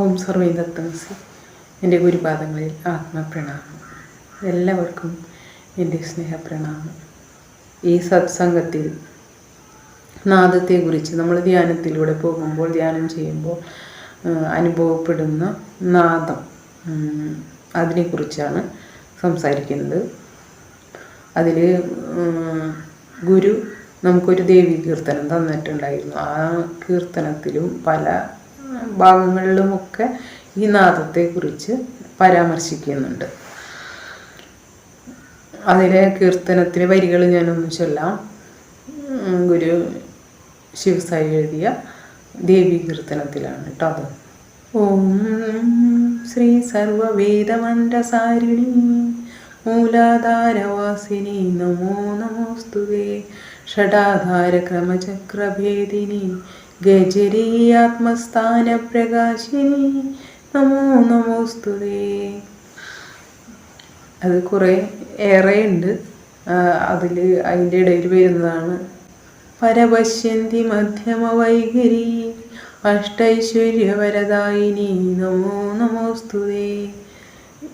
ഓം സർവൈദത്തമസി എന്റെ ഗുരുപാദങ്ങളിൽ ആത്മപ്രണാമം. എല്ലാവർക്കും എന്റെ സ്നേഹപ്രണാമം. ഈ സത്സംഗത്തിൽ നാദത്തെക്കുറിച്ച് നമ്മൾ ധ്യാനത്തിലൂടെ പോകുമ്പോൾ ധ്യാനം ചെയ്യുമ്പോൾ അനുഭവപ്പെടുന്ന നാദം അതിനെക്കുറിച്ചാണ് സംസാരിക്കുന്നത്. അതിൽ ഗുരു നമുക്കൊരു ദേവി കീർത്തനം തന്നിട്ടുണ്ടായിരുന്നു. ആ കീർത്തനത്തിലും പല ഭാഗങ്ങളിലുമൊക്കെ ഈ നാദത്തെക്കുറിച്ച് പരാമർശിക്കുന്നുണ്ട്. അതിലെ കീർത്തനത്തിലെ വരികൾ ഞാനൊന്ന് ചൊല്ലാം. ഗുരു ശിവസായി എഴുതിയ ദേവി കീർത്തനത്തിലാണ് കേട്ടോ അത്. ഓം ശ്രീ സർവവേദമന്ത്രസാരിണി മൂലാധാരവാസിനി നമോ നമോസ്തുതേ. ഷടാധാരക്രമചക്രഭേദിനി ഗജരീ ആത്മസ്ഥാനപ്രകാശിനി. നമോ നമോസ്തുതേ അത് കുറേ ഏറെ ഉണ്ട് അതിൽ അതിന്റെ ഇടയിൽ വരുന്നതാണ്. പരപശ്യന്തി മധ്യമ വൈഖരി അഷ്ടൈശ്വര്യവരദായിനി. നമോ നമോസ്തുതേ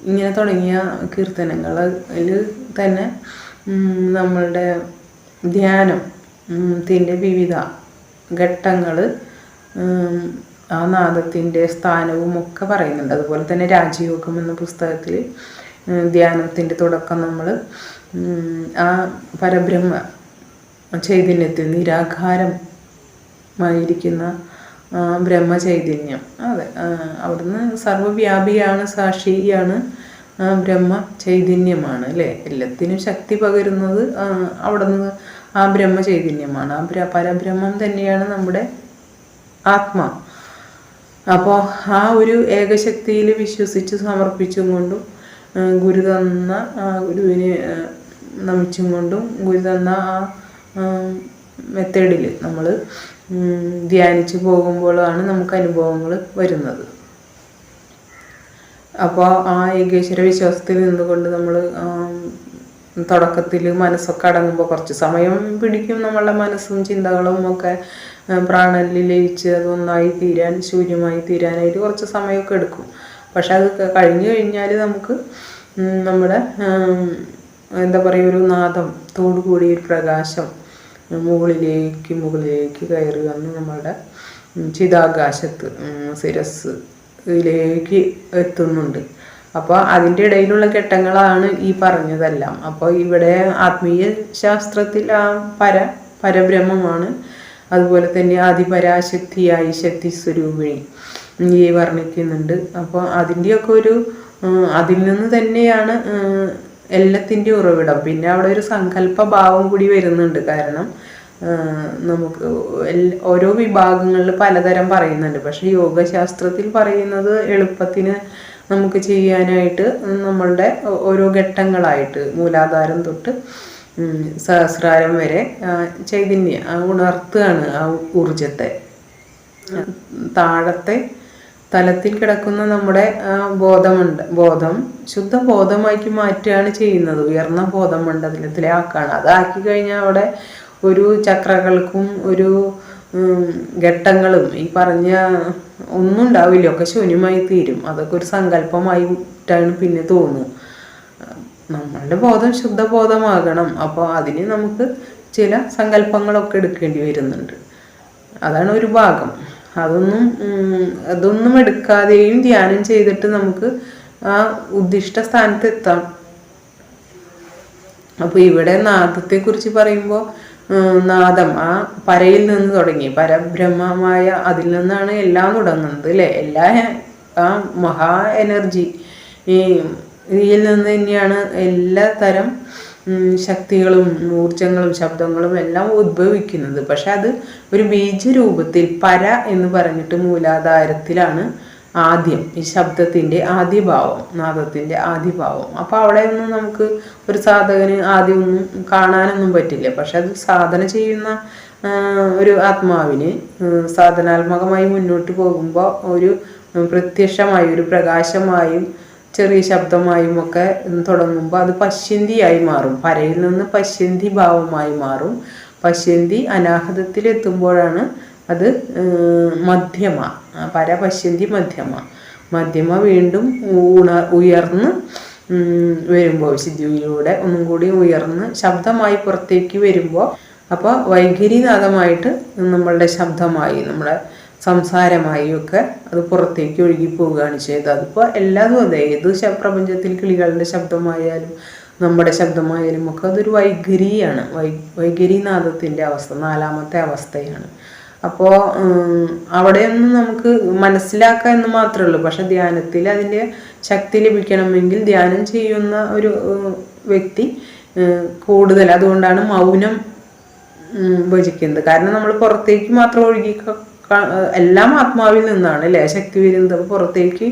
ഇങ്ങനെ തുടങ്ങിയ കീർത്തനങ്ങളിൽ തന്നെ നമ്മളുടെ ധ്യാനം ത്തിന്റെ വിവിധ ഘട്ടങ്ങൾ ആ നാദത്തിന്റെ സ്ഥാനവും ഒക്കെ പറയുന്നുണ്ട്. അതുപോലെ തന്നെ രാജയോഗം എന്ന പുസ്തകത്തിൽ ധ്യാനത്തിന്റെ തുടക്കം നമ്മൾ ആ പരബ്രഹ്മ ചൈതന്യത്തിൽ നിരാകാരമായിരിക്കുന്ന ബ്രഹ്മചൈതന്യം. അതെ അവിടുന്ന് സർവവ്യാപിയാണ് സാക്ഷിയാണ് ബ്രഹ്മ ചൈതന്യമാണ് അല്ലേ? എല്ലാത്തിനും ശക്തി പകരുന്നത് അവിടുന്ന് ആ ബ്രഹ്മ ചൈതന്യമാണ്. ആ പരബ്രഹ്മം തന്നെയാണ് നമ്മുടെ ആത്മാ. അപ്പോൾ ആ ഒരു ഏകശക്തിയിൽ വിശ്വസിച്ച് സമർപ്പിച്ചും കൊണ്ടും ഗുരു തന്ന ഗുരുവിനെ നമിച്ചും കൊണ്ടും ഗുരു തന്ന ആ മെത്തേഡിൽ നമ്മൾ ധ്യാനിച്ച് പോകുമ്പോഴാണ് നമുക്ക് അനുഭവങ്ങൾ വരുന്നത്. അപ്പോൾ ആ ഏകേശ്വര വിശ്വാസത്തിൽ നിന്നുകൊണ്ട് നമ്മൾ തുടക്കത്തിൽ മനസ്സൊക്കെ അടങ്ങുമ്പോൾ കുറച്ച് സമയം പിടിക്കും നമ്മളുടെ മനസ്സും ചിന്തകളും ഒക്കെ പ്രാണനിൽ ലയിച്ച് അതൊന്നായി തീരാൻ ശൂന്യമായി തീരാനായിട്ട് കുറച്ച് സമയമൊക്കെ എടുക്കും. പക്ഷെ അത് കഴിഞ്ഞു കഴിഞ്ഞാൽ നമുക്ക് നമ്മുടെ എന്താ പറയുക ഒരു നാദം തോടുകൂടി ഒരു പ്രകാശം മുകളിലേക്ക് മുകളിലേക്ക് കയറി വന്ന് നമ്മളുടെ ചിതാകാശത്ത് ശിരസ്സിലേക്ക് എത്തുന്നുണ്ട്. അപ്പോൾ അതിന്റെ ഇടയിലുള്ള ഘട്ടങ്ങളാണ് ഈ പറഞ്ഞതെല്ലാം. അപ്പോൾ ഇവിടെ ആത്മീയ ശാസ്ത്രത്തിൽ ആ പര പരബ്രഹ്മമാണ്. അതുപോലെ തന്നെ അതിപരാശക്തിയായി ശക്തി സ്വരൂപിണി ഈ വർണിക്കുന്നുണ്ട്. അപ്പോൾ അതിന്റെയൊക്കെ ഒരു അതിൽ നിന്ന് തന്നെയാണ് എല്ലാത്തിന്റെ ഉറവിടം. പിന്നെ അവിടെ ഒരു സങ്കല്പ ഭാവം കൂടി വരുന്നുണ്ട്. കാരണം നമുക്ക് ഓരോ വിഭാഗങ്ങളിൽ പലതരം പറയുന്നുണ്ട്. പക്ഷെ യോഗശാസ്ത്രത്തിൽ പറയുന്നത് എളുപ്പത്തിന് നമുക്ക് ചെയ്യാനായിട്ട് നമ്മളുടെ ഓരോ ഘട്ടങ്ങളായിട്ട് മൂലാധാരം തൊട്ട് സഹസ്രാരം വരെ ചൈതന്യ ഉണർത്തുകയാണ് ആ ഊർജത്തെ താഴത്തെ തലത്തിൽ കിടക്കുന്ന നമ്മുടെ ബോധമുണ്ട് ബോധം ശുദ്ധ ബോധമാക്കി മാറ്റുകയാണ് ചെയ്യുന്നത്. ഉയർന്ന ബോധമണ്ഡലത്തിലാക്കാണ് അതാക്കി കഴിഞ്ഞാൽ അവിടെ ഒരു ചക്രകൾക്കും ഒരു ഘട്ടങ്ങളും ഈ പറഞ്ഞ ഒന്നും ഉണ്ടാവില്ല. ഒക്കെ ശൂന്യമായി തീരും. അതൊക്കെ ഒരു സങ്കല്പമായിട്ടാണ് പിന്നെ തോന്നുന്നു നമ്മളുടെ ബോധം ശുദ്ധബോധമാകണം. അപ്പോൾ അതിന് നമുക്ക് ചില സങ്കല്പങ്ങളൊക്കെ എടുക്കേണ്ടി വരുന്നുണ്ട്. അതാണ് ഒരു ഭാഗം. അതൊന്നും അതൊന്നും എടുക്കാതെയും ധ്യാനം ചെയ്തിട്ട് നമുക്ക് ആ ഉദ്ദിഷ്ട സ്ഥാനത്ത് എത്താം. അപ്പോൾ ഇവിടെ നാദത്തെക്കുറിച്ച് പറയുമ്പോൾ നാദം ആ പരയിൽ നിന്ന് തുടങ്ങി. പരബ്രഹ്മമായ അതിൽ നിന്നാണ് എല്ലാം തുടങ്ങുന്നത് അല്ലേ? എല്ലാ ആ മഹാ എനർജി. ഈ നിന്ന് തന്നെയാണ് എല്ലാ തരം ശക്തികളും ഊർജങ്ങളും ശബ്ദങ്ങളും എല്ലാം ഉദ്ഭവിക്കുന്നത്. പക്ഷെ അത് ഒരു ബീജരൂപത്തിൽ പര എന്ന് പറഞ്ഞിട്ട് മൂലാധാരത്തിലാണ് ആദ്യം ഈ ശബ്ദത്തിന്റെ ആദ്യഭാവം നാദത്തിന്റെ ആദ്യഭാവം അപ്പോൾ അവിടെ ഒന്നും നമുക്ക് ഒരു സാധകന് ആദ്യമൊന്നും കാണാനൊന്നും പറ്റില്ല. പക്ഷെ അത് സാധന ചെയ്യുന്ന ഒരു ആത്മാവിന് സാധനാത്മകമായി മുന്നോട്ട് പോകുമ്പോൾ ഒരു പ്രത്യക്ഷമായി ഒരു പ്രകാശമായും ചെറിയ ശബ്ദമായും ഒക്കെ തുടങ്ങുമ്പോൾ അത് പശ്യന്തിയായി മാറും. പരയിൽ നിന്ന് പശ്യന്തി ഭാവമായി മാറും. പശ്യന്തി അനാഹതത്തിലെത്തുമ്പോഴാണ് അത് മധ്യമാണ് പരപശ്യന്തി മധ്യമ. മധ്യമ വീണ്ടും ഊണ ഉയർന്ന് വരുമ്പോൾ സിദ്ധിയിലൂടെ ഒന്നും കൂടി ഉയർന്ന് ശബ്ദമായി പുറത്തേക്ക് വരുമ്പോൾ അപ്പോൾ വൈഖരിനാഥമായിട്ട് നമ്മളുടെ ശബ്ദമായി നമ്മുടെ സംസാരമായി ഒക്കെ അത് പുറത്തേക്ക് ഒഴുകി പോവുകയാണ് ചെയ്തത്. അതിപ്പോൾ എല്ലാതും അതെ ഏത് പ്രപഞ്ചത്തിൽ കിളികളുടെ ശബ്ദമായാലും നമ്മുടെ ശബ്ദമായാലും ഒക്കെ അതൊരു വൈഖരിയാണ്. വൈ വൈഖരിനാഥത്തിന്റെ അവസ്ഥ നാലാമത്തെ അവസ്ഥയാണ്. അപ്പോൾ അവിടെയൊന്നും നമുക്ക് മനസ്സിലാക്കുക എന്ന് മാത്രമേ ഉള്ളൂ. പക്ഷെ ധ്യാനത്തിൽ അതിന്റെ ശക്തി ലഭിക്കണമെങ്കിൽ ധ്യാനം ചെയ്യുന്ന ഒരു വ്യക്തി കൂടുതൽ. അതുകൊണ്ടാണ് മൗനം ഭജിക്കുന്നത്. കാരണം നമ്മൾ പുറത്തേക്ക് മാത്രം ഒഴുകി എല്ലാം ആത്മാവിൽ നിന്നാണ് അല്ലേ? ശക്തി വരുന്നത്. പുറത്തേക്ക്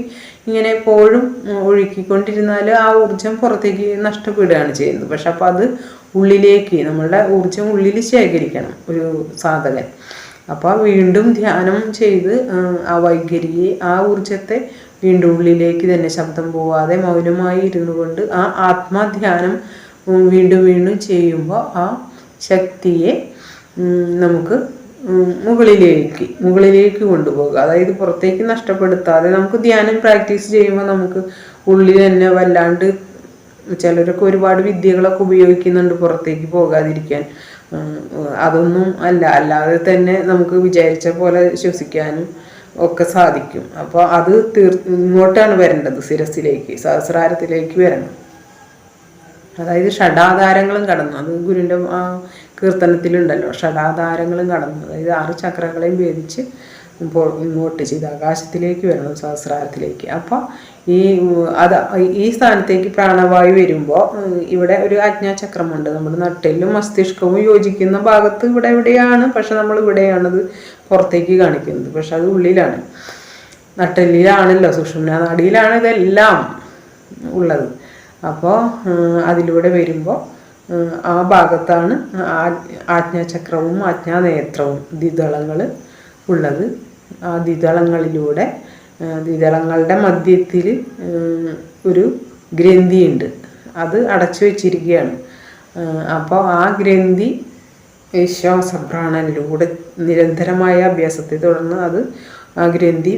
ഇങ്ങനെ എപ്പോഴും ഒഴുക്കിക്കൊണ്ടിരുന്നാൽ ആ ഊർജം പുറത്തേക്ക് നഷ്ടപ്പെടുകയാണ് ചെയ്യുന്നത്. പക്ഷെ അപ്പോൾ അത് ഉള്ളിലേക്ക് നമ്മളുടെ ഊർജം ഉള്ളിൽ ശേഖരിക്കണം ഒരു സാധകൻ. അപ്പോൾ വീണ്ടും ധ്യാനം ചെയ്ത് ആ, വൈകരിയെ ആ ഊർജത്തെ വീണ്ടും ഉള്ളിലേക്ക് തന്നെ ശബ്ദം പോവാതെ മൗനമായി ഇരുന്നു കൊണ്ട് ആ ആത്മാധ്യാനം വീണ്ടും വീണ്ടും ചെയ്യുമ്പോൾ ആ ശക്തിയെ നമുക്ക് മുകളിലേക്ക് മുകളിലേക്ക് കൊണ്ടുപോകുക. അതായത് പുറത്തേക്ക് നഷ്ടപ്പെടുത്താതെ നമുക്ക് ധ്യാനം പ്രാക്ടീസ് ചെയ്യുമ്പോൾ നമുക്ക് ഉള്ളിൽ തന്നെ വല്ലാണ്ട് ചിലരൊക്കെ ഒരുപാട് വിദ്യകളൊക്കെ ഉപയോഗിക്കുന്നുണ്ട് പുറത്തേക്ക് പോകാതിരിക്കാൻ. അതൊന്നും അല്ല. അല്ലാതെ തന്നെ നമുക്ക് വിചാരിച്ച പോലെ ശ്വസിക്കാനും ഒക്കെ സാധിക്കും. അപ്പോൾ അത് തീർ ഇങ്ങോട്ടാണ് വരേണ്ടത് ശിരസിലേക്ക് സഹസ്രാരത്തിലേക്ക് വരണം. അതായത് ഷഡാധാരങ്ങളും കടന്നു. അത് ഗുരുവിന്റെ ആ കീർത്തനത്തിലുണ്ടല്ലോ. ഷഡാധാരങ്ങളും കടന്നു. അതായത് ആറ് ചക്രങ്ങളെയും ഭേദിച്ച് ഇപ്പോൾ ഇങ്ങോട്ട് ചെയ്ത് ആകാശത്തിലേക്ക് വരണം സഹസ്രാരത്തിലേക്ക്. അപ്പോൾ ഈ അത് ഈ സ്ഥാനത്തേക്ക് പ്രാണവായു വരുമ്പോൾ ഇവിടെ ഒരു ആജ്ഞാചക്രമുണ്ട്. നമ്മുടെ നട്ടെല്ലും മസ്തിഷ്കവും യോജിക്കുന്ന ഭാഗത്ത് ഇവിടെ എവിടെയാണ്? പക്ഷെ നമ്മൾ ഇവിടെയാണത് പുറത്തേക്ക് കാണിക്കുന്നത്. പക്ഷെ അത് ഉള്ളിലാണ്. നട്ടെല്ലിലാണല്ലോ സുഷുമ്ന നാടിയിലാണ് ഇതെല്ലാം ഉള്ളത്. അപ്പോൾ അതിലൂടെ വരുമ്പോൾ ആ ഭാഗത്താണ് ആജ്ഞാചക്രവും ആജ്ഞാനേത്രവും ദ്വിദളങ്ങൾ ഉള്ളത്. ആ ദ്വിതളങ്ങളിലൂടെ ദ്വിതളങ്ങളുടെ മധ്യത്തിൽ ഒരു ഗ്രന്ഥിയുണ്ട്. അത് അടച്ചു വെച്ചിരിക്കുകയാണ്. അപ്പോൾ ആ ഗ്രന്ഥി ശ്വാസപ്രാണനിലൂടെ നിരന്തരമായ അഭ്യാസത്തെ തുടർന്ന് അത് ആ ഗ്രന്ഥി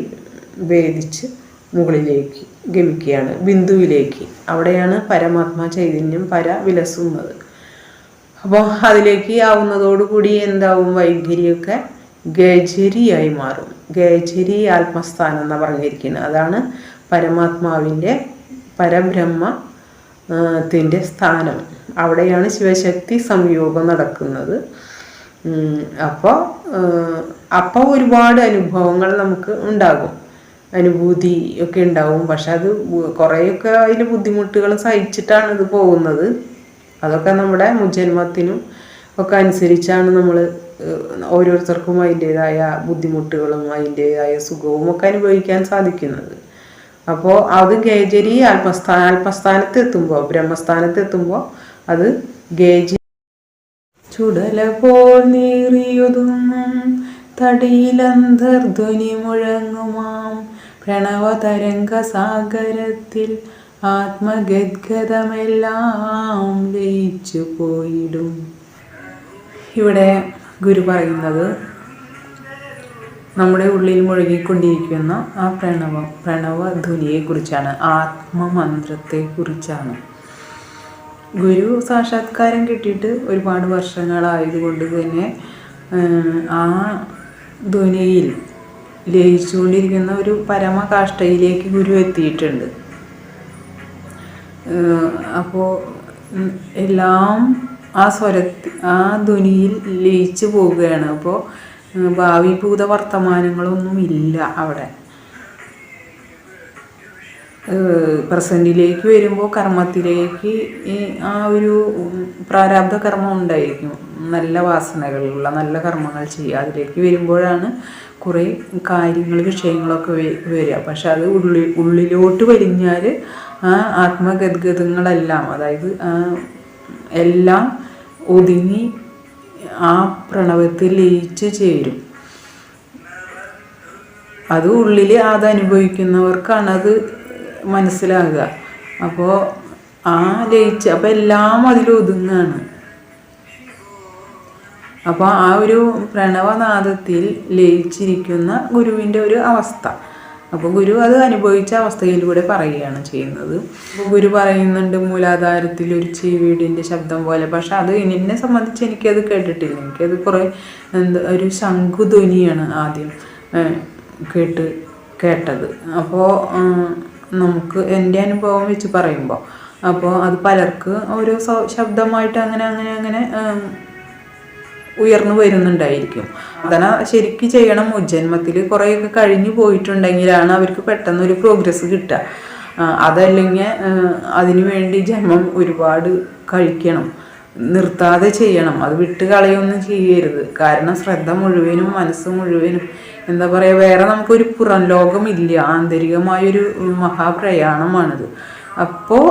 ഭേദിച്ച് മുകളിലേക്ക് ഗമിക്കുകയാണ് ബിന്ദുവിലേക്ക്. അവിടെയാണ് പരമാത്മാ ചൈതന്യം പര വിലസുന്നത്. അപ്പോൾ അതിലേക്ക് ആവുന്നതോടുകൂടി എന്താവും വൈഖരിയൊക്കെ ഗജരിയായി മാറും. ഗജരി ആത്മസ്ഥാനം എന്ന് പറഞ്ഞിരിക്കുന്നത്. അതാണ് പരമാത്മാവിന്റെ പരബ്രഹ്മ ത്തിന്റെ സ്ഥാനം. അവിടെയാണ് ശിവശക്തി സംയോഗം നടക്കുന്നത്. അപ്പോൾ അപ്പോൾ ഒരുപാട് അനുഭവങ്ങൾ നമുക്ക് ഉണ്ടാകും. അനുഭൂതി ഒക്കെ ഉണ്ടാവും. പക്ഷെ അത് കുറേയൊക്കെ അതിൽ ബുദ്ധിമുട്ടുകൾ സഹിച്ചിട്ടാണ് ഇത് പോകുന്നത്. അതൊക്കെ നമ്മുടെ മുജന്മത്തിനും ഒക്കെ അനുസരിച്ചാണ് നമ്മൾ ഓരോരുത്തർക്കും അതിന്റെതായ ബുദ്ധിമുട്ടുകളും അതിന്റെതായ സുഖവും ഒക്കെ അനുഭവിക്കാൻ സാധിക്കുന്നത്. അപ്പോൾ അത് ഗേജരി ആത്മസ്ഥാന ആത്മസ്ഥാനത്ത് എത്തുമ്പോൾ ബ്രഹ്മസ്ഥാനത്ത് എത്തുമ്പോൾ അത് ഗേജി ചുടല പോൽ നീറിയൊതുങ്ങും തടിയിലന്തർധ്വനി മുഴങ്ങുമാം. പ്രണവതരംഗ സാഗരത്തിൽ ആത്മഗദ്ഗതമെല്ലാം ലയിച്ചു പോയിടും ഇവിടെ ഗുരു പറയുന്നത് നമ്മുടെ ഉള്ളിൽ മുഴുകിക്കൊണ്ടിരിക്കുന്ന ആ പ്രണവം പ്രണവ ധ്വനിയെക്കുറിച്ചാണ് ആത്മമന്ത്രത്തെക്കുറിച്ചാണ്. ഗുരു സാക്ഷാത്കാരം കിട്ടിയിട്ട് ഒരുപാട് വർഷങ്ങളായതുകൊണ്ട് തന്നെ ആ ധ്വനിയിൽ ലയിച്ചുകൊണ്ടിരിക്കുന്ന ഒരു പരമകാഷ്ഠയിലേക്ക് ഗുരു എത്തിയിട്ടുണ്ട്. അപ്പോൾ എല്ലാം ആ സ്വര ആ ധ്വനിയിൽ ലയിച്ചു പോവുകയാണ്. അപ്പോൾ ഭാവി ഭാവിഭൂത വർത്തമാനങ്ങളൊന്നും ഇല്ല അവിടെ. പ്രസന്റിലേക്ക് വരുമ്പോൾ കർമ്മത്തിലേക്ക് ഈ ആ ഒരു പ്രാരാബ്ധ കർമ്മം ഉണ്ടായിരിക്കും. നല്ല വാസനകളുള്ള നല്ല കർമ്മങ്ങൾ ചെയ്യുക. അതിലേക്ക് വരുമ്പോഴാണ് കുറേ കാര്യങ്ങൾ വിഷയങ്ങളൊക്കെ വരിക. പക്ഷെ അത് ഉള്ളി ഉള്ളിലോട്ട് വലിഞ്ഞാൽ ആ ആത്മഗദ്ഗതങ്ങളെല്ലാം അതായത് എല്ലാം ഒതുങ്ങി ആ പ്രണവത്തിൽ ലയിച്ച് ചേരും. അത് ഉള്ളിൽ അത് അനുഭവിക്കുന്നവർക്കാണ് അത് മനസ്സിലാകുക. അപ്പോൾ ആ ലയിച്ച് അപ്പോൾ എല്ലാം അതിൽ ഒതുങ്ങാണ്. അപ്പോൾ ആ ഒരു പ്രണവനാദത്തിൽ ലയിച്ചിരിക്കുന്ന ഗുരുവിന്റെ ഒരു അവസ്ഥ. അപ്പോൾ ഗുരു അത് അനുഭവിച്ച അവസ്ഥയിലൂടെ പറയുകയാണ് ചെയ്യുന്നത്. അപ്പോൾ ഗുരു പറയുന്നുണ്ട് മൂലാധാരത്തിൽ ഒരു ചീവീടിന്റെ ശബ്ദം പോലെ. പക്ഷെ അത് എന്നെ സംബന്ധിച്ച് എനിക്കത് കേട്ടിട്ടില്ല. എനിക്കത് കുറേ എന്താ ഒരു ശംഖുധ്വനിയാണ് ആദ്യം കേട്ട് കേട്ടത്. അപ്പോൾ നമുക്ക് എന്റെ അനുഭവം വെച്ച് പറയുമ്പോൾ അപ്പോൾ അത് പലർക്ക് ഓരോ ശബ്ദമായിട്ട് അങ്ങനെ അങ്ങനെ അങ്ങനെ ഉയർന്നു വരുന്നുണ്ടായിരിക്കും. അതന ശരിക്ക് ചെയ്യണം. ഉജ്ജന്മത്തിൽ കുറേയൊക്കെ കഴിഞ്ഞു പോയിട്ടുണ്ടെങ്കിലാണ് അവർക്ക് പെട്ടെന്ന് ഒരു പ്രോഗ്രസ് കിട്ടുക അതല്ലെങ്കിൽ അതിനുവേണ്ടി അതിനു വേണ്ടി ജന്മം ഒരുപാട് കഴിക്കണം. നിർത്താതെ ചെയ്യണം. അത് വിട്ട് കളയൊന്നും ചെയ്യരുത്. കാരണം ശ്രദ്ധ മുഴുവനും മനസ്സ് മുഴുവനും എന്താ പറയുക വേറെ നമുക്കൊരു പുറം ലോകമില്ല. ആന്തരികമായൊരു മഹാപ്രയാണമാണിത്. അപ്പോൾ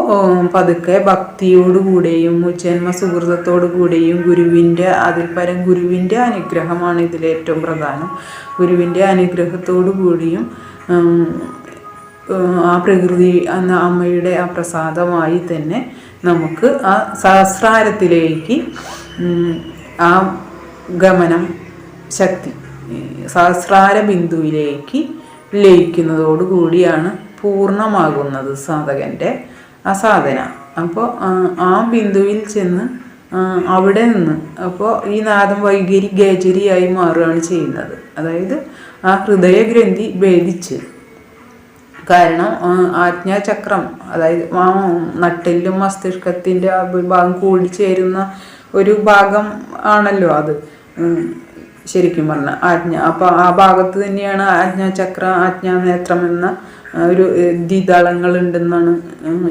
പതുക്കെ ഭക്തിയോടുകൂടെയും ജന്മ സുഹൃതത്തോടുകൂടെയും ഗുരുവിന്റെ അതിൽ പരം ഗുരുവിന്റെ അനുഗ്രഹമാണ് ഇതിലേറ്റവും പ്രധാനം. ഗുരുവിന്റെ അനുഗ്രഹത്തോടു കൂടിയും ആ പ്രകൃതി എന്ന അമ്മയുടെ ആ പ്രസാദമായി തന്നെ നമുക്ക് ആ സഹസ്രാരത്തിലേക്ക് ആ ഗമനം ശക്തി സഹസ്രാര ബിന്ദുവിലേക്ക് ലയിക്കുന്നതോടുകൂടിയാണ് പൂർണമാകുന്നത് സാധകന്റെ ആ സാധന അപ്പോൾ ആ ബിന്ദുവിൽ ചെന്ന് അവിടെ നിന്ന് അപ്പോൾ ഈ നാദം വൈകരി ഗേജരിയായി മാറുകയാണ് ചെയ്യുന്നത്. അതായത് ആ ഹൃദയഗ്രന്ഥി ഭേദിച്ച്. കാരണം ആജ്ഞാചക്രം അതായത് ആ നട്ടെല്ലും മസ്തിഷ്കത്തിന്റെ ആ ഭാഗം കൂടിച്ചേരുന്ന ഒരു ഭാഗം ആണല്ലോ അത്. ശരിക്കും പറഞ്ഞ ആജ്ഞ. അപ്പോൾ ആ ഭാഗത്ത് തന്നെയാണ് ആജ്ഞാചക്ര ആജ്ഞാനേത്രം എന്ന ഒരു ദ്വിദളങ്ങൾ ഉണ്ടെന്നാണ്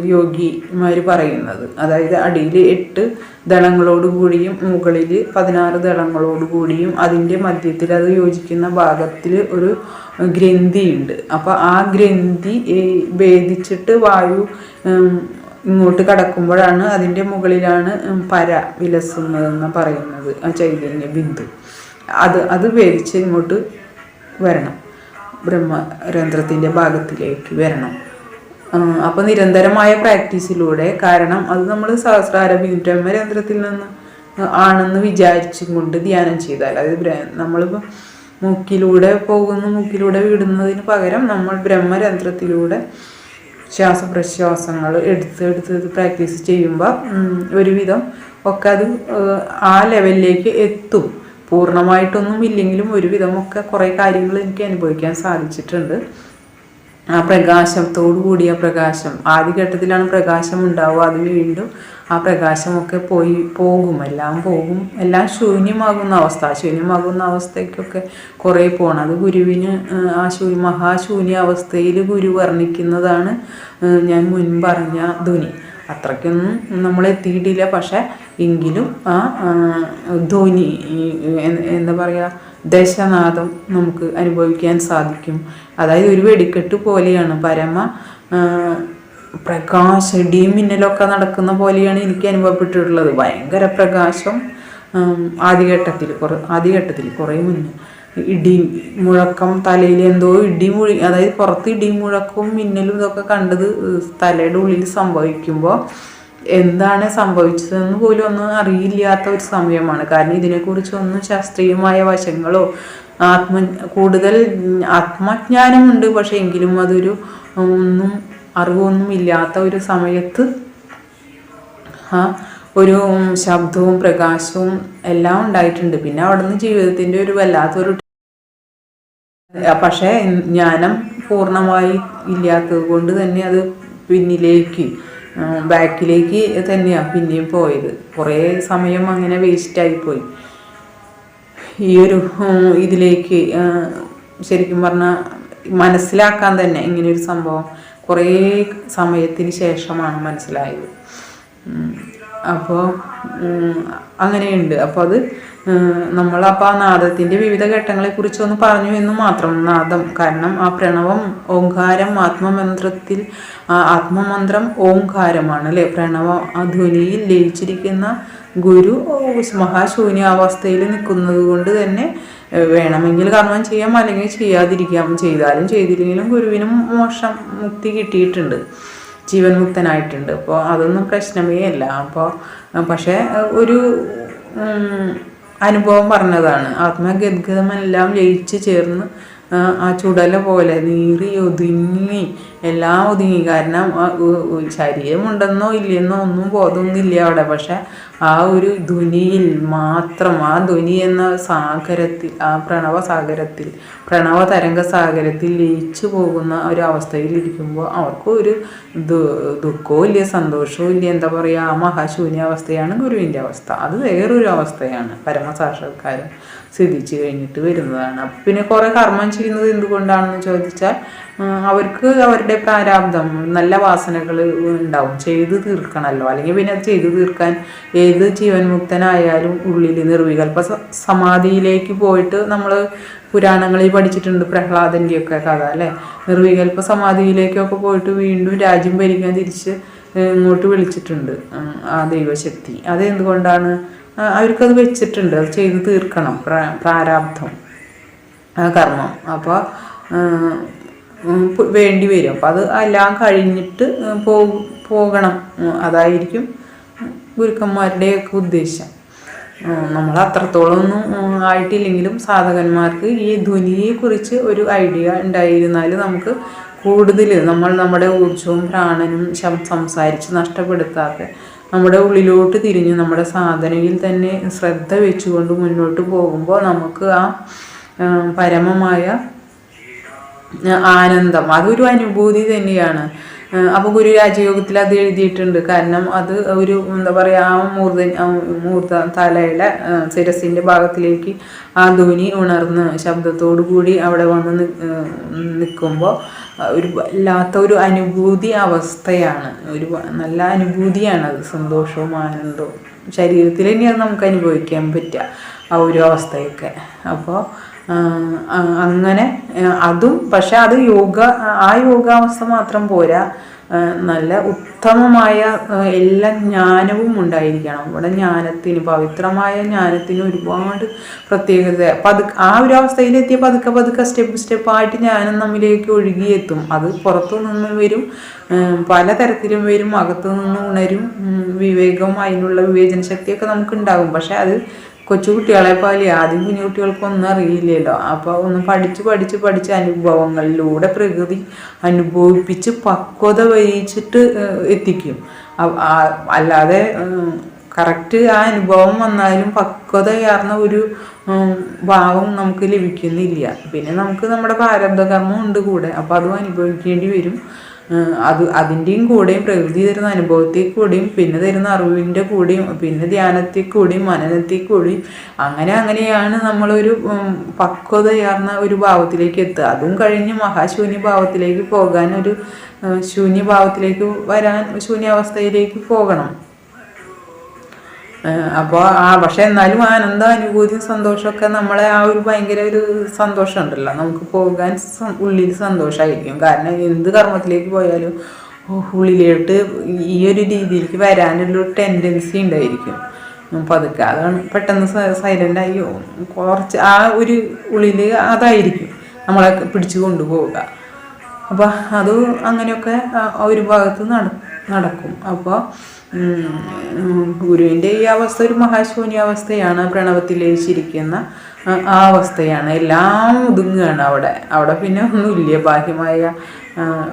യോഗിമാർ പറയുന്നത്. അതായത് അടിയിൽ എട്ട് ദളങ്ങളോട് കൂടിയും മുകളിൽ പതിനാറ് ദളങ്ങളോട് കൂടിയും അതിന്റെ മധ്യത്തിൽ അത് യോജിക്കുന്ന ഭാഗത്തിൽ ഒരു ഗ്രന്ഥിയുണ്ട്. അപ്പോൾ ആ ഗ്രന്ഥി ഭേദിച്ചിട്ട് വായു ഇങ്ങോട്ട് കടക്കുമ്പോഴാണ് അതിന്റെ മുകളിലാണ് പര വിലസുന്നതെന്ന് പറയുന്നത് ആ ചൈതന്യ ബിന്ദു അത് അത് ഭേദിച്ച് ഇങ്ങോട്ട് വരണം. ബ്രഹ്മരന്ധ്രത്തിന്റെ ഭാഗത്തിലേക്ക് വരണം. അപ്പോൾ നിരന്തരമായ പ്രാക്ടീസിലൂടെ കാരണം അത് നമ്മൾ സഹസ്രാര ബ്രഹ്മരന്ധ്രത്തിൽ നിന്ന് ആണെന്ന് വിചാരിച്ചും കൊണ്ട് ധ്യാനം ചെയ്താൽ. അതായത് നമ്മളിപ്പോൾ മൂക്കിലൂടെ പോകുന്ന മൂക്കിലൂടെ വിടുന്നതിന് പകരം നമ്മൾ ബ്രഹ്മരന്ധ്രത്തിലൂടെ ശ്വാസപ്രശ്വാസങ്ങൾ എടുത്ത് എടുത്ത് പ്രാക്ടീസ് ചെയ്യുമ്പോൾ ഒരുവിധം ഒക്കെ അത് ആ ലെവലിലേക്ക് എത്തും. പൂർണമായിട്ടൊന്നും ഇല്ലെങ്കിലും ഒരുവിധമൊക്കെ കുറേ കാര്യങ്ങൾ എനിക്ക് അനുഭവിക്കാൻ സാധിച്ചിട്ടുണ്ട്. ആ പ്രകാശത്തോടു കൂടിയ പ്രകാശം ആദ്യഘട്ടത്തിലാണ് പ്രകാശം ഉണ്ടാവുക അത് വീണ്ടും ആ പ്രകാശമൊക്കെ പോയി പോകും. എല്ലാം പോകും എല്ലാം ശൂന്യമാകുന്ന അവസ്ഥ ശൂന്യമാകുന്ന അവസ്ഥയ്ക്കൊക്കെ കുറേ പോകണം അത് ഗുരുവിന് ആ, ശൂ മഹാശൂന്യ അവസ്ഥയിൽ ഗുരു വർണിക്കുന്നതാണ് ഞാൻ മുൻപറഞ്ഞ ധ്വനി. അത്രയ്ക്കൊന്നും നമ്മൾ എത്തിയിട്ടില്ല. പക്ഷേ എങ്കിലും ആ ധോനി എന്താ പറയുക ദശനാഥം നമുക്ക് അനുഭവിക്കാൻ സാധിക്കും. അതായത് ഒരു വെടിക്കെട്ട് പോലെയാണ്. പരമ പ്രകാശ ഇടിയും മിന്നലൊക്കെ നടക്കുന്ന പോലെയാണ് എനിക്ക് അനുഭവപ്പെട്ടിട്ടുള്ളത്. ഭയങ്കര പ്രകാശം ആദ്യഘട്ടത്തിൽ കുറേ ആദ്യഘട്ടത്തിൽ കുറേ മുന്നേ. ഇടി മുഴക്കം തലയിൽ എന്തോ ഇടി മുഴി അതായത് പുറത്ത് ഇടി മുഴക്കവും മിന്നലും ഇതൊക്കെ കണ്ടത് തലയുടെ ഉള്ളിൽ സംഭവിക്കുമ്പോൾ എന്താണ് സംഭവിച്ചതെന്ന് പോലും ഒന്നും അറിയില്ലാത്ത ഒരു സമയമാണ്. കാരണം ഇതിനെക്കുറിച്ചൊന്നും ശാസ്ത്രീയമായ വശങ്ങളോ ആത്മ കൂടുതൽ ആത്മജ്ഞാനമുണ്ട്. പക്ഷെ എങ്കിലും അതൊരു ഒന്നും അറിവൊന്നും ഇല്ലാത്ത ഒരു സമയത്ത് ആ ഒരു ശബ്ദവും പ്രകാശവും എല്ലാം ഉണ്ടായിട്ടുണ്ട്. പിന്നെ അവിടുന്ന് ജീവിതത്തിന്റെ ഒരു വല്ലാത്തൊരു പക്ഷേ ജ്ഞാനം പൂർണമായി ഇല്ലാത്തത് കൊണ്ട് തന്നെ അത് പിന്നിലേക്ക് ബാക്കിലേക്ക് തന്നെയാണ് പിന്നെയും പോയത്. കുറേ സമയം അങ്ങനെ വേസ്റ്റായിപ്പോയി ഈ ഒരു ഇതിലേക്ക് ശരിക്കും പറഞ്ഞാൽ മനസ്സിലാക്കാൻ തന്നെ ഇങ്ങനെയൊരു സംഭവം കുറേ സമയത്തിന് ശേഷമാണ് മനസ്സിലായത്. അപ്പോൾ അങ്ങനെയുണ്ട്. അപ്പോൾ അത് നമ്മളപ്പോൾ ആ നാദത്തിന്റെ വിവിധ ഘട്ടങ്ങളെക്കുറിച്ച് ഒന്ന് പറഞ്ഞു എന്ന് മാത്രം നാദം. കാരണം ആ പ്രണവം ഓംകാരം ആത്മമന്ത്രത്തിൽ ആത്മമന്ത്രം ഓംകാരമാണ് അല്ലേ? പ്രണവം ആ ധ്വനിയിൽ ലയിച്ചിരിക്കുന്ന ഗുരു മഹാശൂന്യാവസ്ഥയിൽ നിൽക്കുന്നത് കൊണ്ട് തന്നെ വേണമെങ്കിൽ കർമ്മം ചെയ്യാം അല്ലെങ്കിൽ ചെയ്യാതിരിക്കാം. ചെയ്താലും ചെയ്തില്ലെങ്കിലും ഗുരുവിനും മോശം മുക്തി കിട്ടിയിട്ടുണ്ട്. ജീവൻ മുക്തനായിട്ടുണ്ട് അപ്പോൾ അതൊന്നും പ്രശ്നമേ അല്ല. അപ്പോൾ പക്ഷേ ഒരു അനുഭവം പറഞ്ഞതാണ്. ആത്മഗദ്ഗതമെല്ലാം ലയിച്ച് ചേർന്ന് ആ ചുടല പോലെ നീറി ഒതുങ്ങി എല്ലാം ഒതുങ്ങി. കാരണം ശരീരമുണ്ടെന്നോ ഇല്ലെന്നോ ഒന്നും ബോധമൊന്നുമില്ല അവിടെ. പക്ഷെ ആ ഒരു ധ്വനിയിൽ മാത്രം ആ ധ്വനി എന്ന സാഗരത്തിൽ ആ പ്രണവ സാഗരത്തിൽ പ്രണവ തരംഗ സാഗരത്തിൽ ലയിച്ചു പോകുന്ന ഒരു അവസ്ഥയിൽ ഇരിക്കുമ്പോൾ അവർക്ക് ഒരു ദുഃഖവും ഇല്ല സന്തോഷവും ഇല്ല. എന്താ പറയുക ആ മഹാശൂന്യാവസ്ഥയാണ് ഗുരുവിന്റെ അവസ്ഥ. അത് വേറൊരു അവസ്ഥയാണ് പരമസാക്ഷാത്കാരം. സിദ്ധിച്ചു കഴിഞ്ഞിട്ട് വരുന്നതാണ്. പിന്നെ കുറേ കർമ്മം ചെയ്യുന്നത് എന്തുകൊണ്ടാണെന്ന് ചോദിച്ചാൽ അവർക്ക് അവരുടെ പ്രാരാബ്ദം നല്ല വാസനകൾ ഉണ്ടാവും. ചെയ്തു തീർക്കണമല്ലോ അല്ലെങ്കിൽ പിന്നെ അത് ചെയ്തു തീർക്കാൻ ഏത് ജീവൻ മുക്തനായാലും ഉള്ളിൽ നിർവികൽപ്പ സമാധിയിലേക്ക് പോയിട്ട് നമ്മൾ പുരാണങ്ങളിൽ പഠിച്ചിട്ടുണ്ട് പ്രഹ്ലാദന്റെയൊക്കെ കഥ അല്ലേ? നിർവികൽപ്പ സമാധിയിലേക്കൊക്കെ പോയിട്ട് വീണ്ടും രാജ്യം ഭരിക്കാൻ തിരിച്ച് ഇങ്ങോട്ട് വിളിച്ചിട്ടുണ്ട് ആ ദൈവശക്തി. അതെന്തുകൊണ്ടാണ് അവർക്കത് വെച്ചിട്ടുണ്ട്. അത് ചെയ്ത് തീർക്കണം. പ്രാരാബ്ധം കർമ്മം. അപ്പോൾ വേണ്ടി വരും. അപ്പോൾ അത് എല്ലാം കഴിഞ്ഞിട്ട് പോകണം. അതായിരിക്കും ഗുരുക്കന്മാരുടെയൊക്കെ ഉദ്ദേശം. നമ്മൾ അത്രത്തോളം ഒന്നും ആയിട്ടില്ലെങ്കിലും സാധകന്മാർക്ക് ഈ ധ്വനിയെക്കുറിച്ച് ഒരു ഐഡിയ ഉണ്ടായിരുന്നാൽ നമുക്ക് കൂടുതൽ നമ്മൾ നമ്മുടെ ഊർജവും പ്രാണനും സംസാരിച്ച് നഷ്ടപ്പെടുത്താത്ത നമ്മുടെ ഉള്ളിലോട്ട് തിരിഞ്ഞ് നമ്മുടെ സാധനയിൽ തന്നെ ശ്രദ്ധ വെച്ചുകൊണ്ട് മുന്നോട്ട് പോകുമ്പോൾ നമുക്ക് ആ പരമമായ ആനന്ദം. അതൊരു അനുഭൂതി തന്നെയാണ്. അപ്പോൾ ഗുരു രാജയോഗത്തിൽ അത് എഴുതിയിട്ടുണ്ട്. കാരണം അത് ഒരു എന്താ പറയുക ആ മൂർധ മൂർധ തലയുടെ ശിരസിന്റെ ഭാഗത്തിലേക്ക് ആ ധ്വനി ഉണർന്ന് ശബ്ദത്തോടു കൂടി അവിടെ വന്ന് നിൽക്കുമ്പോൾ ഒരു വല്ലാത്ത ഒരു അനുഭൂതി അവസ്ഥയാണ്. ഒരു നല്ല അനുഭൂതിയാണ്. അത് സന്തോഷവും ആനന്ദവും. ശരീരത്തിൽ തന്നെയാണ് നമുക്ക് അനുഭവിക്കാൻ പറ്റുക. ആ ഒരു അവസ്ഥയൊക്കെ. അപ്പോൾ അങ്ങനെ അതും പക്ഷെ അത് യോഗ ആ യോഗാവസ്ഥ മാത്രം പോരാ. നല്ല ഉത്തമമായ എല്ലാ ജ്ഞാനവും ഉണ്ടായിരിക്കണം. ഇവിടെ ജ്ഞാനത്തിന് പവിത്രമായ ജ്ഞാനത്തിന് ഒരുപാട് പ്രത്യേകത. പതു ആ ഒരു അവസ്ഥയിലെത്തിയ പതുക്കെ പതുക്കെ സ്റ്റെപ്പ് സ്റ്റെപ്പായിട്ട് ജ്ഞാനം നമ്മിലേക്ക് ഒഴുകിയെത്തും. അത് പുറത്തു നിന്ന് വരും പലതരത്തിലും വരും അകത്തു നിന്ന് ഉണരും വിവേകം അതിനുള്ള വിവേചന ശക്തിയൊക്കെ നമുക്ക് ഉണ്ടാകും പക്ഷെ അത് കൊച്ചു കുട്ടികളെ പോലെ ആദ്യം കുഞ്ഞു കുട്ടികൾക്കൊന്നും അറിയില്ലല്ലോ. അപ്പോൾ ഒന്ന് പഠിച്ച് പഠിച്ച് പഠിച്ച് അനുഭവങ്ങളിലൂടെ പ്രകൃതി അനുഭവിപ്പിച്ച് പക്വത വഹിച്ചിട്ട് എത്തിക്കും. അല്ലാതെ കറക്റ്റ് ആ അനുഭവം വന്നാലും പക്വതയാർന്ന ഒരു ഭാവം നമുക്ക് ലഭിക്കുന്നില്ല. പിന്നെ നമുക്ക് നമ്മുടെ പ്രാരബ്ധകർമ്മം ഉണ്ട് കൂടെ. അപ്പോൾ അതും അനുഭവിക്കേണ്ടി വരും. അത് അതിന്റെയും കൂടെയും പ്രകൃതി തരുന്ന അനുഭവത്തിൽ കൂടിയും പിന്നെ തരുന്ന അറിവിന്റെ കൂടിയും പിന്നെ ധ്യാനത്തിൽ കൂടിയും മനനത്തിൽ കൂടിയും അങ്ങനെ അങ്ങനെയാണ് നമ്മളൊരു പക്വതയാർന്ന ഒരു ഭാവത്തിലേക്ക് എത്തുക. അതും കഴിഞ്ഞ് മഹാശൂന്യ ഭാവത്തിലേക്ക് പോകാൻ ഒരു ശൂന്യഭാവത്തിലേക്ക് വരാൻ ശൂന്യാവസ്ഥയിലേക്ക് പോകണം. അപ്പോൾ ആ പക്ഷെ എന്നാലും ആനന്ദ അനുഭൂതി സന്തോഷമൊക്കെ നമ്മളെ ആ ഒരു ഭയങ്കര ഒരു സന്തോഷം ഉണ്ടല്ലോ നമുക്ക് പോകാൻ ഉള്ളിൽ സന്തോഷമായിരിക്കും. കാരണം എന്ത് കർമ്മത്തിലേക്ക് പോയാലും ഉള്ളിലോട്ട് ഈ ഒരു രീതിയിലേക്ക് വരാനുള്ള ടെൻഡൻസി ഉണ്ടായിരിക്കും. പതുക്കെ. അതാണ് പെട്ടെന്ന് സൈലന്റ് ആയി കുറച്ച് ആ ഒരു ഉള്ളിൽ അതായിരിക്കും നമ്മളെ പിടിച്ചു കൊണ്ടുപോവുക. അപ്പോൾ അത് അങ്ങനെയൊക്കെ ഒരു ഭാഗത്ത് നടക്കും. അപ്പോൾ ഗുരുവിന്റെ ഈ അവസ്ഥ ഒരു മഹാശൂന്യ അവസ്ഥയാണ് പ്രണവത്തിൽ ലയിച്ചിരിക്കുന്ന ആ അവസ്ഥയാണ്. എല്ലാം ഒതുങ്ങുകയാണ് അവിടെ. അവിടെ പിന്നെ ഒന്നുമില്ല. ബാഹ്യമായ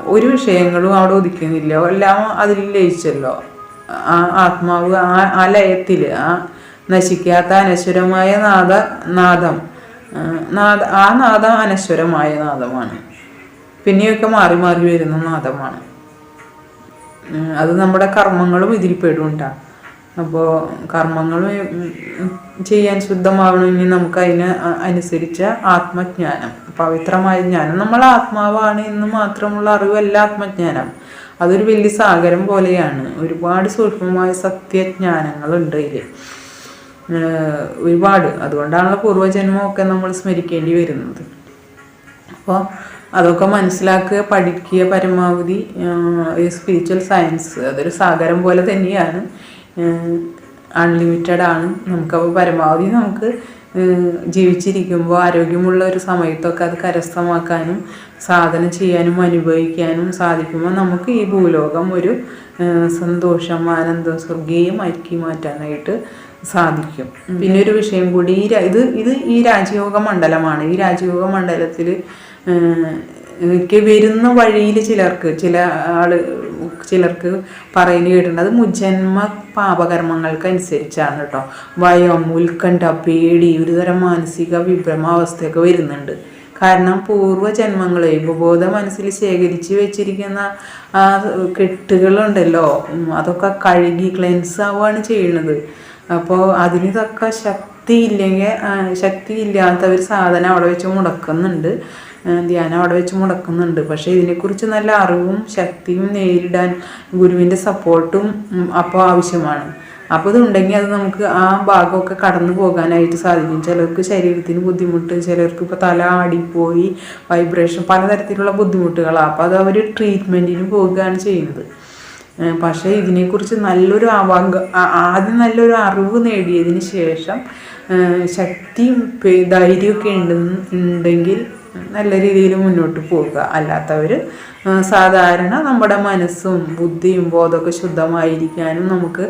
ഒരു വിഷയങ്ങളും അവിടെ ഒതുക്കുന്നില്ല എല്ലാം അതിൽ ലയിച്ചല്ലോ. ആ ആത്മാവ് ആ ആ ലയത്തിൽ ആ നശിക്കാത്ത അനശ്വരമായ നാദ നാദം. നാദ ആ നാദം അനശ്വരമായ നാദമാണ്. പിന്നെയൊക്കെ മാറി മാറി വരുന്ന നാദമാണ്. അത് നമ്മുടെ കർമ്മങ്ങളും ഇതിൽ പെടുണ്ടാ അപ്പോൾ കർമ്മങ്ങൾ ചെയ്യാൻ ശുദ്ധമാവണമെങ്കിൽ നമുക്ക് അതിന് അനുസരിച്ച ആത്മജ്ഞാനം. പവിത്രമായ ജ്ഞാനം. നമ്മൾ ആത്മാവാണ് എന്ന് മാത്രമുള്ള അറിവല്ല ആത്മജ്ഞാനം. അതൊരു വലിയ സാഗരം പോലെയാണ്. ഒരുപാട് സൂക്ഷ്മമായ സത്യജ്ഞാനങ്ങളുണ്ട് ഇതിൽ ഒരുപാട്. അതുകൊണ്ടാണല്ലോ പൂർവജന്മമൊക്കെ നമ്മൾ സ്മരിക്കേണ്ടി വരുന്നത്. അപ്പോൾ അതൊക്കെ മനസ്സിലാക്കുക പഠിക്കുക പരമാവധി ഈ സ്പിരിച്വൽ സയൻസ് അതൊരു സാഗരം പോലെ തന്നെയാണ് അൺലിമിറ്റഡ് ആണ്. നമുക്കപ്പോൾ പരമാവധി നമുക്ക് ജീവിച്ചിരിക്കുമ്പോൾ ആരോഗ്യമുള്ള ഒരു സമയത്തൊക്കെ അത് കരസ്ഥമാക്കാനും സാധനം ചെയ്യാനും അനുഭവിക്കാനും സാധിക്കുമ്പോൾ നമുക്ക് ഈ ഭൂലോകം ഒരു സന്തോഷം ആനന്ദം സ്വർഗീയമാക്കി മാറ്റാനായിട്ട് സാധിക്കും. പിന്നെ ഒരു വിഷയം കൂടി ഈ ഇത് ഇത് ഈ രാജയോഗ മണ്ഡലമാണ്. ഈ രാജയോഗ മണ്ഡലത്തിൽ വരുന്ന വഴിയിൽ ചിലർക്ക് ചില ആൾ ചിലർക്ക് പറയുന്നത് കേട്ടിട്ടുണ്ട്. അത് മുജന്മ പാപകർമ്മങ്ങൾക്ക് അനുസരിച്ചാണ് കേട്ടോ. ഭയം ഉത്കണ്ഠ പേടി ഒരുതരം മാനസിക വിഭ്രമാവസ്ഥയൊക്കെ വരുന്നുണ്ട്. കാരണം പൂർവജന്മങ്ങളെ ഉപബോധ മനസ്സിൽ ശേഖരിച്ച് വെച്ചിരിക്കുന്ന ആ കെട്ടുകളുണ്ടല്ലോ. അതൊക്കെ കഴുകി ക്ലെൻസ് ആവുകയാണ് ചെയ്യുന്നത്. അപ്പോൾ അതിന് തക്ക ശക്തി ഇല്ലെങ്കിൽ ശക്തി ഇല്ലാത്ത ഒരു സാധനം അവിടെ വെച്ച് മുടക്കുന്നുണ്ട്. ധ്യാനം അവിടെ വെച്ച് മുടക്കുന്നുണ്ട്. പക്ഷേ ഇതിനെക്കുറിച്ച് നല്ല അറിവും ശക്തിയും നേരിടാൻ ഗുരുവിന്റെ സപ്പോർട്ടും അപ്പോൾ ആവശ്യമാണ്. അപ്പോൾ ഇതുണ്ടെങ്കിൽ അത് നമുക്ക് ആ ഭാഗമൊക്കെ കടന്നു പോകാനായിട്ട് സാധിക്കും. ചിലർക്ക് ശരീരത്തിന് ബുദ്ധിമുട്ട് ചിലർക്ക് ഇപ്പോൾ തല ആടിപ്പോയി വൈബ്രേഷൻ പലതരത്തിലുള്ള ബുദ്ധിമുട്ടുകളാണ്. അപ്പോൾ അത് അവർ ട്രീറ്റ്മെന്റിന് പോവുകയാണ് ചെയ്യുന്നത്. പക്ഷേ ഇതിനെക്കുറിച്ച് നല്ലൊരു ആ- ആദ്യം നല്ലൊരു അറിവ് നേടിയതിന് ശേഷം ശക്തി ധൈര്യമൊക്കെ ഉണ്ടെന്ന് ഉണ്ടെങ്കിൽ നല്ല രീതിയിൽ മുന്നോട്ട് പോവുക. അല്ലാത്തവർ സാധാരണ നമ്മുടെ മനസ്സും ബുദ്ധിയും ബോധമൊക്കെ ശുദ്ധമായിരിക്കാനും നമുക്ക്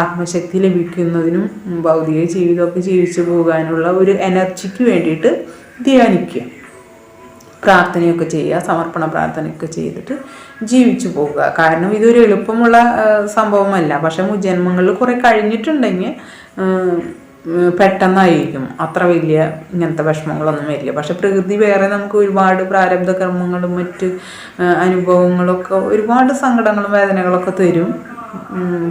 ആത്മശക്തി ലഭിക്കുന്നതിനും ഭൗതിക ജീവിതമൊക്കെ ജീവിച്ചു പോകാനുള്ള ഒരു എനർജിക്ക് വേണ്ടിയിട്ട് ധ്യാനിക്കുക. പ്രാർത്ഥനയൊക്കെ ചെയ്യുക സമർപ്പണ പ്രാർത്ഥനയൊക്കെ ചെയ്തിട്ട് ജീവിച്ചു പോവുക. കാരണം ഇതൊരു എളുപ്പമുള്ള സംഭവമല്ല. പക്ഷെ മുജന്മങ്ങളിൽ കുറെ കഴിഞ്ഞിട്ടുണ്ടെങ്കിൽ പെട്ടെന്നായിരിക്കും. അത്ര വലിയ ഇങ്ങനത്തെ വിഷമങ്ങളൊന്നും വരില്ല. പക്ഷെ പ്രകൃതി വേറെ നമുക്ക് ഒരുപാട് പ്രാരബ്ധ കർമ്മങ്ങളും മറ്റ് അനുഭവങ്ങളൊക്കെ ഒരുപാട് സങ്കടങ്ങളും വേദനകളൊക്കെ തരും.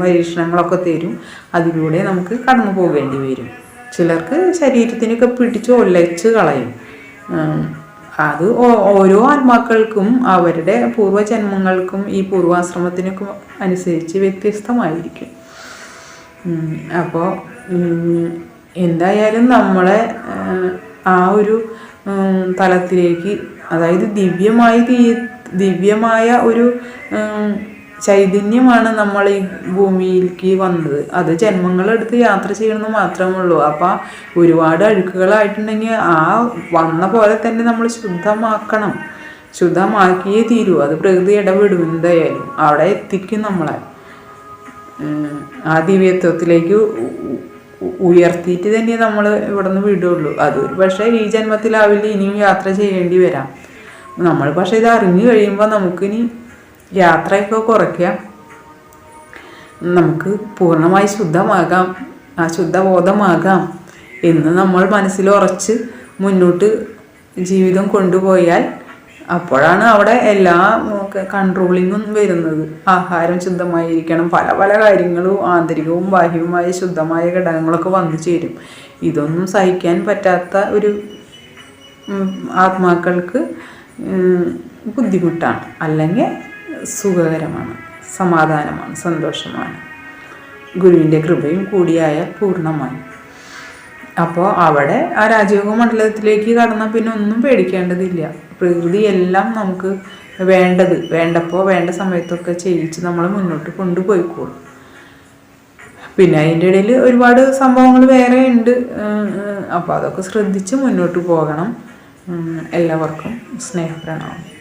പരീക്ഷണങ്ങളൊക്കെ തരും. അതിലൂടെ നമുക്ക് കടന്നു പോകേണ്ടി വരും. ചിലർക്ക് ശരീരത്തിനൊക്കെ പിടിച്ച് ഒലച്ച് കളയും. അത് ഓരോ ആത്മാക്കൾക്കും അവരുടെ പൂർവജന്മങ്ങൾക്കും ഈ പൂർവാശ്രമത്തിനൊക്കെ അനുസരിച്ച് വ്യത്യസ്തമായിരിക്കും. അപ്പോൾ എന്തായാലും നമ്മളെ ആ ഒരു തലത്തിലേക്ക് അതായത് ദിവ്യമായി തീ ദിവ്യമായ ഒരു ചൈതന്യമാണ് നമ്മൾ ഈ ഭൂമിയിലേക്ക് വന്നത്. അത് ജന്മങ്ങളെടുത്ത് യാത്ര ചെയ്യണമെന്ന് മാത്രമേ ഉള്ളൂ അപ്പം ഒരുപാട് അഴുക്കുകളായിട്ടുണ്ടെങ്കിൽ ആ വന്ന പോലെ തന്നെ നമ്മൾ ശുദ്ധമാക്കണം. ശുദ്ധമാക്കിയേ തീരൂ. അത് പ്രകൃതി ഇടപെടും എന്തായാലും. അവിടെ എത്തിക്കും നമ്മളെ. ആ ദിവ്യത്വത്തിലേക്ക് ഉയർത്തിയിട്ട് തന്നെ നമ്മൾ ഇവിടെ നിന്ന് വിടുള്ളൂ. അത് പക്ഷേ ഈ ജന്മത്തിലാവില്ല ഇനിയും യാത്ര ചെയ്യേണ്ടി വരാം. നമ്മൾ പക്ഷേ ഇത് അറിഞ്ഞു കഴിയുമ്പോൾ നമുക്കിനി യാത്രയൊക്കെ കുറയ്ക്കാം. നമുക്ക് പൂർണമായി ശുദ്ധമാകാം ആ ശുദ്ധബോധമാകാം എന്ന് നമ്മൾ മനസ്സിൽ ഉറച്ച് മുന്നോട്ട് ജീവിതം കൊണ്ടുപോയാൽ അപ്പോഴാണ് അവിടെ എല്ലാ കൺട്രോളിങ്ങും വരുന്നത്. ആഹാരം ശുദ്ധമായിരിക്കണം. പല പല കാര്യങ്ങളും ആന്തരികവും ബാഹ്യവുമായ ശുദ്ധമായ ഘടകങ്ങളൊക്കെ വന്നു ചേരും. ഇതൊന്നും സഹിക്കാൻ പറ്റാത്ത ഒരു ആത്മാക്കൾക്ക് ബുദ്ധിമുട്ടാണ്. അല്ലെങ്കിൽ സുഖകരമാണ് സമാധാനമാണ് സന്തോഷമാണ്. ഗുരുവിന്റെ കൃപയും കൂടിയായ പൂർണമായി. അപ്പോൾ അവിടെ ആ രാജയോഗ മണ്ഡലത്തിലേക്ക് കടന്നാൽ പിന്നെ ഒന്നും പേടിക്കേണ്ടതില്ല. പ്രകൃതി എല്ലാം നമുക്ക് വേണ്ടത് വേണ്ടപ്പോൾ വേണ്ട സമയത്തൊക്കെ ചെയ്യിച്ച് നമ്മൾ മുന്നോട്ട് കൊണ്ടുപോയിക്കോളും. പിന്നെ അതിന്റെ ഇടയിൽ ഒരുപാട് സംഭവങ്ങൾ വേറെ ഉണ്ട് അപ്പോൾ അതൊക്കെ ശ്രദ്ധിച്ച് മുന്നോട്ട് പോകണം. എല്ലാവർക്കും സ്നേഹപ്രണാമം